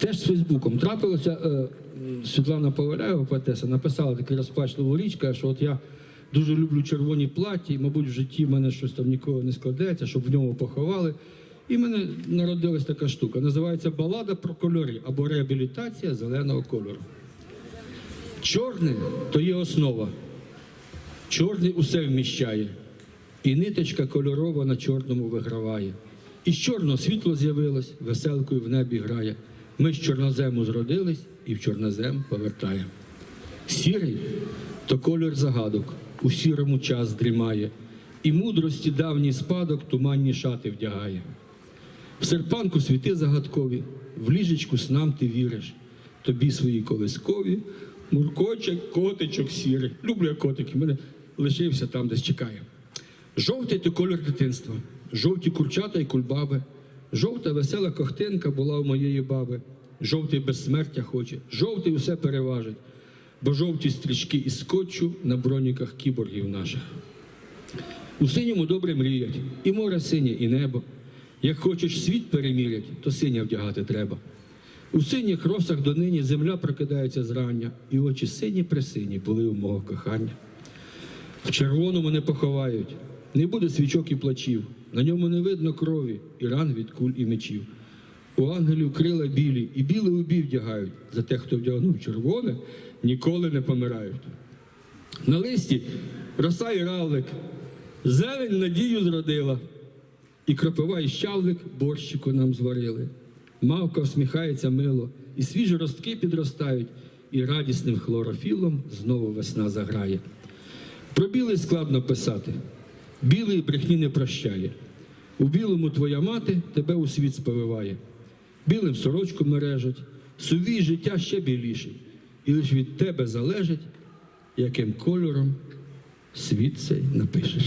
Теж з Фейсбуком трапилося. Е, Світлана Поваляєва, поетеса, написала таку розпачливу річ, каже, що от я дуже люблю червоні платі, мабуть, в житті в мене щось там ніколи не складеться, щоб в ньому поховали. І в мене народилась така штука. Називається балада про кольори або реабілітація зеленого кольору. Чорне то є основа. Чорний усе вміщає, і ниточка кольорова на чорному виграває. І з чорного світло з'явилось, веселкою в небі грає. Ми з чорнозему зродились і в чорнозем повертаємо. Сірий то кольор загадок, у сірому час дрімає, і мудрості давній спадок туманні шати вдягає. В серпанку світи загадкові, в ліжечку снам ти віриш, тобі свої колискові, муркочек, котичок сірий. Люблю я котики, мене лишився там, десь чекає. Жовтий то колір дитинства, жовті курчата й кульбаби, жовта весела кохтинка була у моєї баби, жовтий безсмертя хоче, жовтий усе переважить, бо жовті стрічки із скотчу на броніках кіборгів наших. У синьому добре мріять, і море синє, і небо. Як хочеш світ перемірять, то синя вдягати треба. У синіх росах донині земля прокидається зрання, і очі сині пресині були у мого кохання. В червоному не поховають, не буде свічок і плачів, на ньому не видно крові, і ран від куль і мечів. У ангелів крила білі, і біле убів вдягають. За те, хто вдягнув червоне, ніколи не помирають. На листі роса і равлик, зелень надію зродила, і кропива і щавлик борщику нам зварили. Мавка всміхається мило, і свіжі ростки підростають, і радісним хлорофілом знову весна заграє. Про білий складно писати, білий брехні не прощає. У білому твоя мати тебе у світ сповиває, білим сорочку мережить, сувій життя ще біліший, і лиш від тебе залежить, яким кольором світ цей напишеш.